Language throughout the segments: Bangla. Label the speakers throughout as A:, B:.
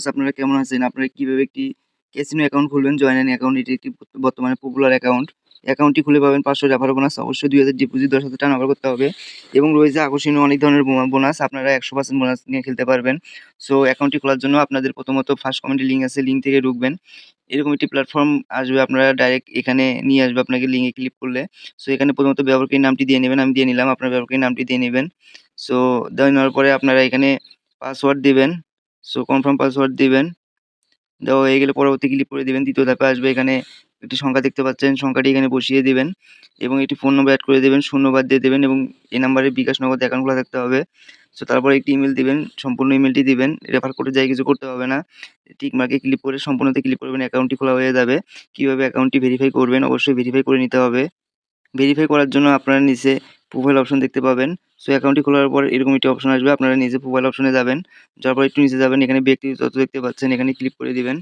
A: ভিউয়ার্স আপনারা কেমন আছেন? আপনারা কীভাবে একটি ক্যাসিনো অ্যাকাউন্ট খুলবেন? জয়েন অ্যাকাউন্ট এটি একটি বর্তমানে পপুলার অ্যাকাউন্ট। অ্যাকাউন্টটি খুলে পাবেন ৫০০ রেফারেল বোনাস অবশ্যই ২০০০ ডিপোজিট দশ হাজার টাকা করতে হবে এবং রয়েছে আকর্ষণীয় অনেক ধরনের বোনাস আপনারা ১০০% বোনাস নিয়ে খেলতে পারবেন। সো অ্যাকাউন্টটি খোলার জন্য আপনাদের প্রথমত ফার্স্ট কমেন্টে লিঙ্ক আছে লিঙ্ক থেকে ঢুকবেন। এরকম একটি প্ল্যাটফর্ম আসবে, আপনারা ডাইরেক্ট এখানে নিয়ে আসবে আপনাকে লিঙ্কে ক্লিক করলে। সো এখানে প্রথমত ব্যবহারকারীর নামটি দিয়ে নেবেন। আমি দিয়ে নিলাম। আপনার ব্যবহারকারীর নামটি দিয়ে নেবেন সো দেওয়া নেওয়ার পরে আপনারা এখানে পাসওয়ার্ড দিবেন। সো কনফার্ম পাসওয়ার্ড দিবেন। দেওয়া হয়ে গেলে পরবর্তী ক্লিক করে দিবেন। দ্বিতীয় ধাপে আসবে এখানে একটি সংখ্যা দেখতে পাচ্ছেন। সংখ্যাটি এখানে বসিয়ে দিবেন এবং একটি ফোন নম্বর অ্যাড করে দেবেন। শূন্যবাদ দিয়ে দেবেন এবং এই নাম্বারে বিকাশ নগদ অ্যাকাউন্ট খোলা থাকতে হবে। সো তারপরে একটি ইমেল দিবেন। সম্পূর্ণ ইমেলটি দিবেন। রেফার কোডে যাই, কিছু করতে হবে না। টিক মার্কে ক্লিক করে সম্পূর্ণতে ক্লিক করবেন। অ্যাকাউন্টটি খোলা হয়ে যাবে। কীভাবে অ্যাকাউন্টটি ভেরিফাই করবেন? অবশ্যই ভেরিফাই করে নিতে হবে। ভেরিফাই করার জন্য আপনারা নিচে প্রোফাইল অপশন দেখতে পাবেন। সো অ্যাকাউন্টটি খোলার পর এরকম একটি অপশন আসবে। আপনারা নিজে প্রোফাইল অপশনে যাবেন। যার পর একটু নিচে যাবেন। এখানে ব্যক্তিগত তথ্য দেখতে পাচ্ছেন। এখানে ক্লিক করে দিবেন।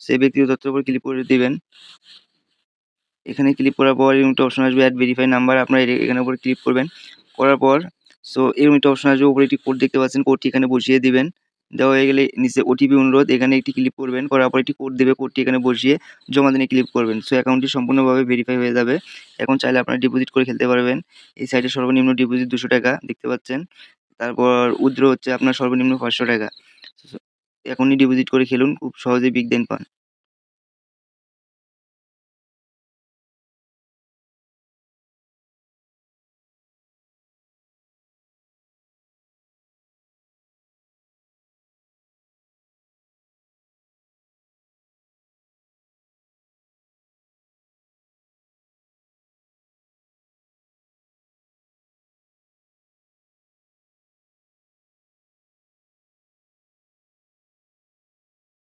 A: সেই ব্যক্তিগত তথ্যের উপর ক্লিক করে দিবেন। এখানে ক্লিক করার পর এরকম একটা অপশন আসবে অ্যাড ভেরিফাই নাম্বার আপনারা এখানে উপরে ক্লিক করবেন। করার পর সো এরকম একটা অপশন আসবে। উপরে একটি কোড দেখতে পাচ্ছেন। কোডটি এখানে বসিয়ে দিবেন। দেওয়া হয়ে গেলে নিচে ওটিপি অনুরোধ, এখানে একটি ক্লিক করবেন, করার পর একটি কোড দেবে কোডটি এখানে বসিয়ে জমা দিনে ক্লিক করবেন। সো অ্যাকাউন্টটি সম্পূর্ণভাবে ভেরিফাই হয়ে যাবে। এখন চাইলে আপনারা ডিপোজিট করে খেলতে পারবেন। এই সাইটে সর্বনিম্ন ডিপোজিট দুশো টাকা, দেখতে পাচ্ছেন? তারপর উদ্র হচ্ছে আপনার সর্বনিম্ন পাঁচশো টাকা। এখনই ডিপোজিট করে খেলুন, খুব সহজেই বিগ দেন পান।